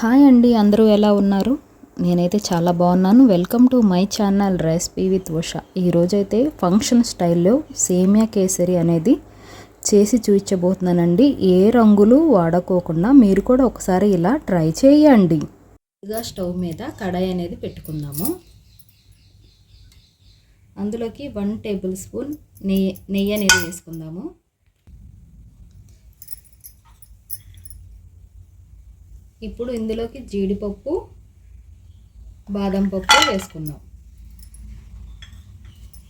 Hi అండి అందరూ ఎలా ఉన్నారు? నేనైతే చాలా బాగున్నాను. Welcome to my channel recipe with Usha. ఈరోజైతే ఫంక్షన్ స్టైల్లో సేమియా కేసరి అనేది చేసి చూపించబోతున్నానండి. ఏ రంగులు వాడకోకుండా మీరు కూడా ఒకసారి ఇలా ట్రై చేయండి. ఇదిగా స్టవ్ మీద కడాయి అనేది పెట్టుకుందాము. అందులోకి వన్ టేబుల్ స్పూన్ నెయ్యి నెయ్యి అనేది వేసుకుందాము. ఇప్పుడు ఇందులోకి జీడిపప్పు బాదం పప్పు వేసుకుందాం.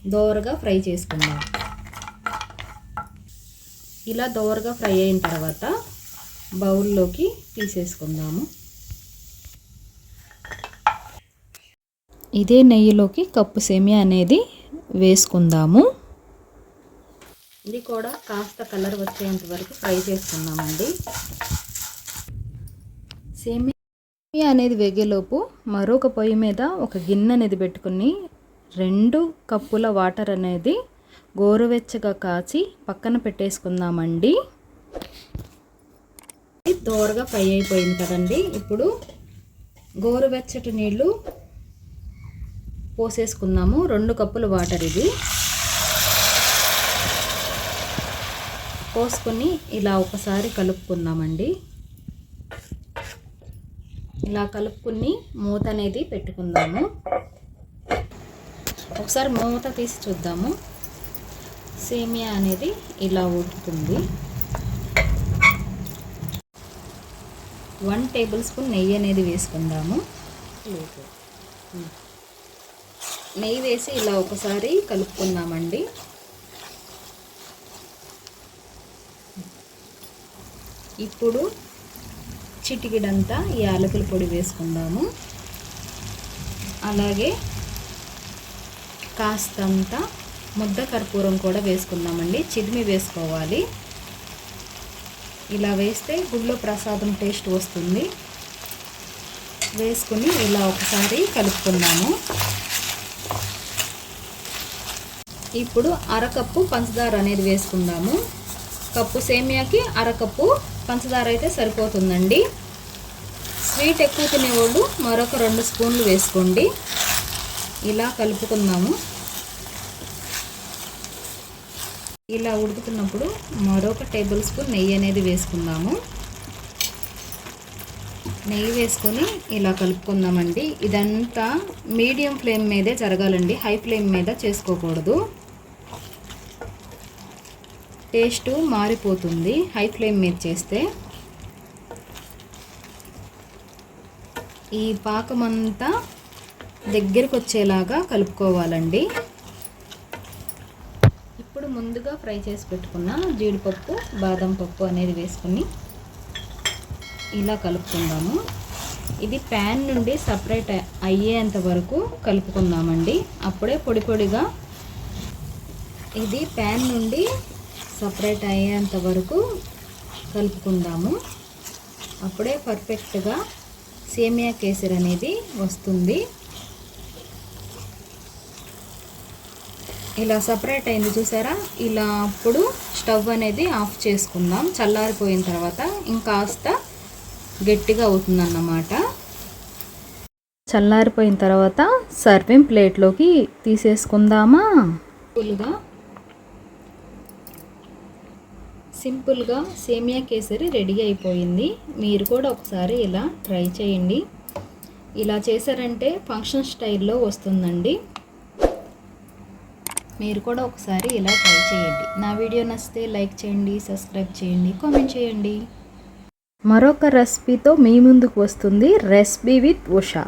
దోరగా ఫ్రై చేసుకుందాం. ఇలా దోరగా ఫ్రై అయిన తర్వాత బౌల్లోకి తీసేసుకుందాము. ఇదే నెయ్యిలోకి కప్పు సేమియా అనేది వేసుకుందాము. ఇది కూడా కాస్త కలర్ వచ్చేంత వరకు ఫ్రై చేసుకుందామండి. సేమియా అనేది వేగేలోపు మరొక పొయ్యి మీద ఒక గిన్నె అనేది పెట్టుకుని రెండు కప్పుల వాటర్ అనేది గోరువెచ్చగా కాచి పక్కన పెట్టేసుకుందామండి. దోరగా ఫ్రై అయిపోయింది కదండి. ఇప్పుడు గోరువెచ్చటి నీళ్ళు పోసేసుకుందాము. రెండు కప్పుల వాటర్ ఇది. పోసుకొని ఇలా ఒకసారి కలుపుకుందామండి. ఇలా కలుపుకుని మూత అనేది పెట్టుకుందాము. ఒకసారి మూత తీసి చూద్దాము. సేమియా అనేది ఇలా ఉడుకుతుంది. వన్ టేబుల్ స్పూన్ నెయ్యి అనేది వేసుకుందాము. నెయ్యి వేసి ఇలా ఒకసారి కలుపుకుందామండి. ఇప్పుడు చిటికిడంతా యాలకుల పొడి వేసుకుందాము. అలాగే కాస్తంత ముద్ద కర్పూరం కూడా వేసుకుందామండి. చిదిమి వేసుకోవాలి. ఇలా వేస్తే గుళ్ళో ప్రసాదం టేస్ట్ వస్తుంది. వేసుకుని ఇలా ఒకసారి కలుపుకుందాము. ఇప్పుడు అరకప్పు పంచదార అనేది వేసుకుందాము. కప్పు సేమియాకి అరకప్పు పంచదార అయితే సరిపోతుందండి. స్వీట్ ఎక్కువ తినేవాళ్ళు మరొక రెండు స్పూన్లు వేసుకోండి. ఇలా కలుపుకుందాము. ఇలా ఉడుకుతున్నప్పుడు మరొక టేబుల్ స్పూన్ నెయ్యి అనేది వేసుకుందాము. నెయ్యి వేసుకొని ఇలా కలుపుకుందామండి. ఇదంతా మీడియం ఫ్లేమ్ మీదే జరగాలండి. హై ఫ్లేమ్ మీద చేసుకోకూడదు. టేస్ట్ మారిపోతుంది. హై ఫ్లేమ్ మీద చేస్తే ఈ పాకం అంతా దగ్గరకు వచ్చేలాగా కలుపుకోవాలండి. ఇప్పుడు ముందుగా ఫ్రై చేసి పెట్టుకున్న జీడిపప్పు బాదం పప్పు అనేది వేసుకుని ఇలా కలుపుకుందాము. ఇది ప్యాన్ నుండి సపరేట్ అయ్యేంత వరకు కలుపుకుందామండి. అప్పుడే పొడి పొడిగా ఇది ప్యాన్ నుండి సపరేట్ అయ్యేంత వరకు కలుపుకుందాము. అప్పుడే పర్ఫెక్ట్గా సేమియా కేసర్ అనేది వస్తుంది. ఇలా సపరేట్ అయింది చూసారా? ఇలా అప్పుడు స్టవ్ అనేది ఆఫ్ చేసుకుందాం. చల్లారిపోయిన తర్వాత ఇంకాస్త గట్టిగా అవుతుందన్నమాట. చల్లారిపోయిన తర్వాత సర్వింగ్ ప్లేట్లోకి తీసేసుకుందామా? ఫుల్గా సింపుల్గా సేమియా కేసరి రెడీ అయిపోయింది. మీరు కూడా ఒకసారి ఇలా ట్రై చేయండి. ఇలా చేశారంటే ఫంక్షన్ స్టైల్లో వస్తుందండి. మీరు కూడా ఒకసారి ఇలా ట్రై చేయండి. నా వీడియో నచ్చితే లైక్ చేయండి సబ్స్క్రైబ్ చేయండి కామెంట్ చేయండి. మరొక రెసిపీతో మీ ముందుకు వస్తుంది రెసిపీ విత్ ఉషా.